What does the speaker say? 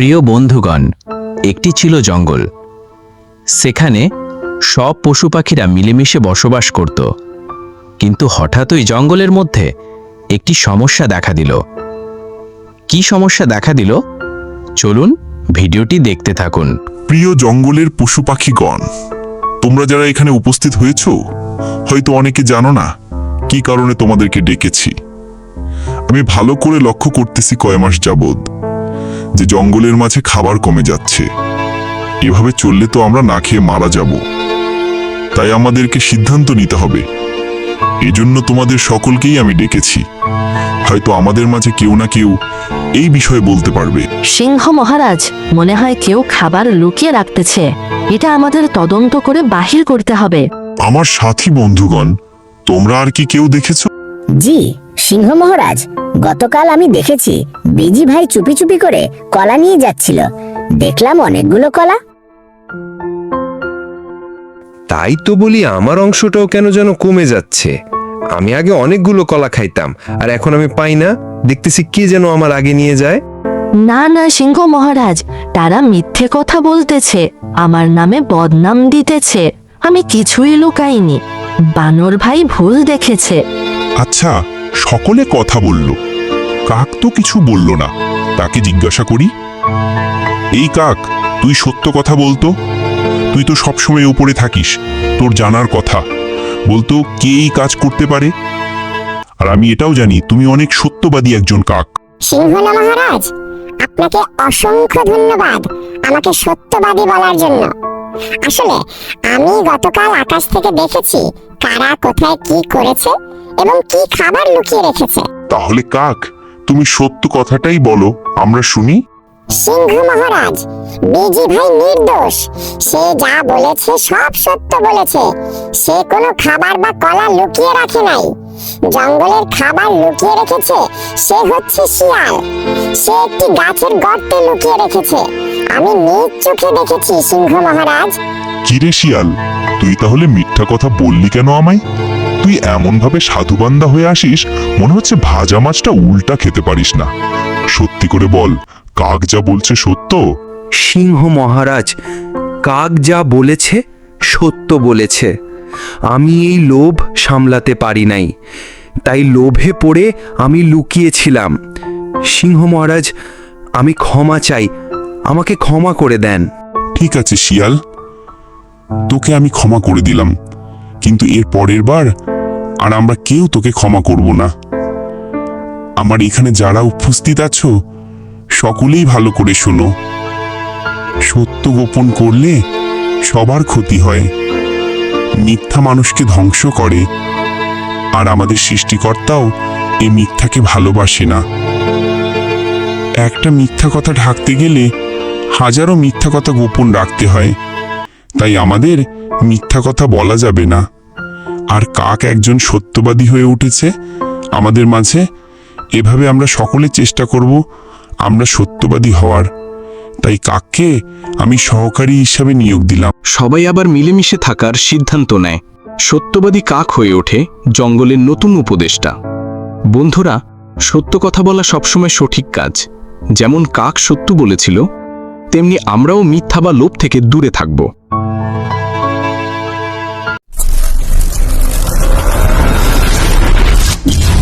প্রিয় বন্ধুগণ, একটি ছিল জঙ্গল। সেখানে সব পশু পাখিরা মিলেমিশে বসবাস করত। কিন্তু হঠাৎই জঙ্গলের মধ্যে একটি সমস্যা দেখা দিল। কি সমস্যা দেখা দিল? চলুন ভিডিওটি দেখতে থাকুন। প্রিয় জঙ্গলের পশু পাখিগণ, তোমরা যারা এখানে উপস্থিত হয়েছ, হয়তো অনেকে জানো না কি কারণে তোমাদেরকে ডেকেছি। আমি ভালো করে লক্ষ্য করতেছি কয় মাস যাবৎ। যে জঙ্গলের মাঝে খাবার কমে যাচ্ছে। এভাবে চললে তো আমরা না খেয়ে মারা যাব। তাই আমাদেরকে সিদ্ধান্ত নিতে হবে। এজন্য তোমাদের সকলকেই আমি ডেকেছি। হয়তো আমাদের মাঝে কেউ না কেউ এই বিষয়ে বলতে পারবে। সিংহ মহারাজ মনে হয় কেউ খাবার লুকিয়ে রাখতেছে। এটা আমাদের তদন্ত করে বাহির করতে হবে। আমার সাথী বন্ধুগণ তোমরা আর কি কেউ দেখেছ? জি সিংহ মহারাজ গতকাল আমি দেখেছি বিজি ভাই চুপি চুপি করে কলা নিয়ে যাচ্ছিল। দেখলাম অনেকগুলো কলা। তাই তো বলি আমার অংশটাও কেন যেন কমে যাচ্ছে। আমি আগে অনেকগুলো কলা খাইতাম আর এখন আমি পাই না। দেখতেছি কে যেন আমার আগে নিয়ে যায়। না না সিংহ মহারাজ তারা মিথ্যে কথা বলতেছে আমার নামে বদনাম দিতেছে আমি কিছুই লুকাইনি। বানর ভাই ভুল দেখেছে। আচ্ছা সকলে কথা বলল। কাক তো কিছু বলল না। তাকে জিজ্ঞাসা করি, এই কাক, তুই সত্য কথা বলতো? তুই তো সবসময় উপরে থাকিস, তোর জানার কথা। বলতো, কে এই কাজ করতে পারে? আর আমি এটাও জানি, তুমি অনেক সত্যবাদী একজন কাক। সিংহনা মহারাজ, আপনাকে অসংখ্য ধন্যবাদ আমাকে সত্যবাদী বলার জন্য। আসলে, আমি গতকাল আকাশ থেকে দেখেছি কারা কোথায় কি করেছে। এবং কি খাবার লুকিয়ে রেখেছে। তাহলে কাক তুমি সত্য কথাটাই বলো আমরা শুনি? সিংহ মহারাজ বিজি ভাই নির্দোষ সে যা বলেছে সব সত্য বলেছে। সে কোনো খাবার বা কলা লুকিয়ে রাখে নাই। জঙ্গলের খাবার লুকিয়ে রেখেছে সে হচ্ছে শিয়াল। সে একটি গাছের গর্তে লুকিয়ে রেখেছে। আমি নিজ চোখে দেখেছি সিংহ মহারাজ। কিরে শিয়াল তুই তাহলে মিথ্যা কথা বললি কেন আমায়? তুই এমন ভাবে সাধুবান্দা হয়ে আসিস মনে হচ্ছে ভাজা মাছটা উল্টা খেতে পারিস না। সত্যি করে বল কাক যা বলছে সত্য? সিংহ মহারাজ কাক যা বলেছে সত্য বলেছে। আমি এই লোভ সামলাতে পারি নাই। তাই লোভে পড়ে আমি লুকিয়েছিলাম। সিংহ মহারাজ আমি ক্ষমা চাই আমাকে ক্ষমা করে দেন। ঠিক আছে শিয়াল তোকে আমি ক্ষমা করে দিলাম। কিন্তু এর পরের বার আর আমরা কেউ তোকে ক্ষমা করব না। আমার এখানে যারা উপস্থিত আছো, সকলেই ভালো করে শোনো। সত্য গোপন করলে সবার ক্ষতি হয়। মিথ্যা মানুষকে ধ্বংস করে। আর আমাদের সৃষ্টিকর্তাও এই মিথ্যাকে ভালোবাসে না। একটা মিথ্যা কথা ঢাকতে গেলে হাজারো মিথ্যা কথা গোপন রাখতে হয়। তাই আমাদের মিথ্যা কথা বলা যাবে না। আর কাক একজন সত্যবাদী হয়ে উঠেছে, আমাদের মাঝে এভাবে আমরা সকলে চেষ্টা করব, আমরা সত্যবাদী হওয়ার। তাই কাককে আমি সহকারী হিসাবে নিয়োগ দিলাম। সবাই আবার মিলেমিশে থাকার সিদ্ধান্ত নেয়। সত্যবাদী কাক হয়ে ওঠে জঙ্গলের নতুন উপদেষ্টা। বন্ধুরা, সত্য কথা বলা সবসময় সঠিক কাজ। যেমন কাক সত্য বলেছিল, তেমনি আমরাও মিথ্যা বা লোভ থেকে দূরে থাকব। you